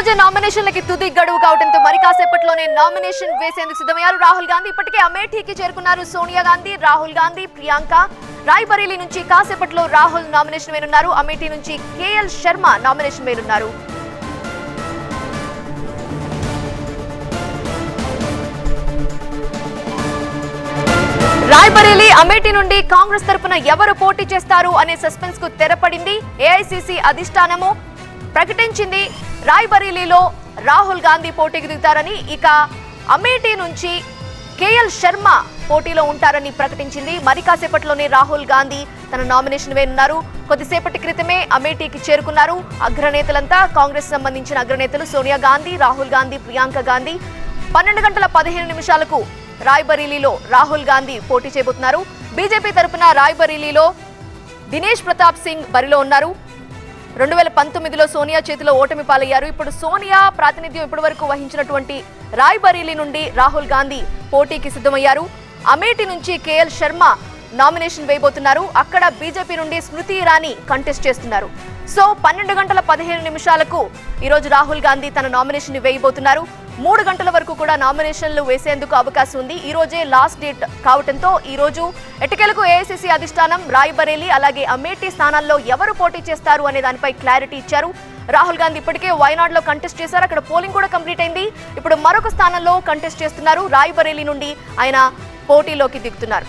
రోజే నామినేషన్లకి తుది గడువు కావడంతో మరి కాసేపట్లోనే నామినేషన్ వేసేందుకు సిద్ధమయ్యారు రాహుల్ గాంధీ. ఇప్పటికే అమేఠీకి చేరుకున్నారు సోనియా గాంధీ రాహుల్ గాంధీ ప్రియాంక. రాయ్బరేలీ నుంచి కాసేపట్లో రాహుల్ నామినేషన్ వేనున్నారు అమేఠీ నుంచి కేఎల్ శర్మ నామినేషన్ వేనున్నారు రాయ్బరేలీ అమేఠీ నుండి కాంగ్రెస్ తరఫున ఎవరు పోటీ చేస్తారు అనే సస్పెన్స్కు తెరపడింది. ఏఐసిసి అధిష్టానము. ప్రకటించింది. రాయ్బరేలీలో రాహుల్ గాంధీ పోటీకి దిగుతారని ఇక అమేఠీ నుంచి కేఎల్ శర్మ పోటీలో ఉంటారని ప్రకటించింది. మరి కాసేపట్లోనే రాహుల్ గాంధీ తన నామినేషన్ వేనున్నారు కొద్దిసేపటి క్రితమే అమేఠీకి చేరుకున్నారు. అగ్రనేతలంతా కాంగ్రెస్ సంబంధించిన అగ్రనేతలు సోనియా గాంధీ రాహుల్ గాంధీ ప్రియాంక గాంధీ. పన్నెండు గంటల పదిహేను నిమిషాలకు రాయ్బరేలీలో రాహుల్ గాంధీ పోటీ చేయబోతున్నారు. బీజేపీ తరపున రాయ్బరేలీలో దినేష్ ప్రతాప్ సింగ్ బరిలో ఉన్నారు. రెండు వేల పంతొమ్మిదిలో సోనియా చేతిలో ఓటమి పాలయ్యారు. ఇప్పుడు సోనియా ప్రాతినిధ్యం ఇప్పటి వరకు వహించినటువంటి రాయ్బరేలీ నుండి రాహుల్ గాంధీ పోటీకి సిద్ధమయ్యారు. అమేఠీ నుంచి కేఎల్ శర్మ నామినేషన్ వేయబోతున్నారు. అక్కడ బీజేపీ నుండి స్మృతి ఇరానీ కంటెస్ట్ చేస్తున్నారు. సో పన్నెండు గంటల పదిహేను నిమిషాలకు ఈరోజు రాహుల్ గాంధీ తన నామినేషన్ వేయబోతున్నారు. మూడు గంటల కూడా నామినేషన్లు వేసేందుకు అవకాశం ఉంది. ఈ రోజే లాస్ట్ డేట్ కావడంతో ఈ రోజు ఎటకెలకు ఏఐసిసి అధిష్టానం రాయ్బరేలి అలాగే అమేఠీ స్థానాల్లో ఎవరు పోటీ చేస్తారు అనే దానిపై క్లారిటీ ఇచ్చారు. రాహుల్ గాంధీ ఇప్పటికే వైనాడ్లో కంటెస్ట్ చేశారు. అక్కడ పోలింగ్ కూడా కంప్లీట్ అయింది. ఇప్పుడు మరొక స్థానంలో కంటెస్ట్ చేస్తున్నారు రాయ్బరేలి నుండి ఆయన పోటీలోకి దిగుతున్నారు.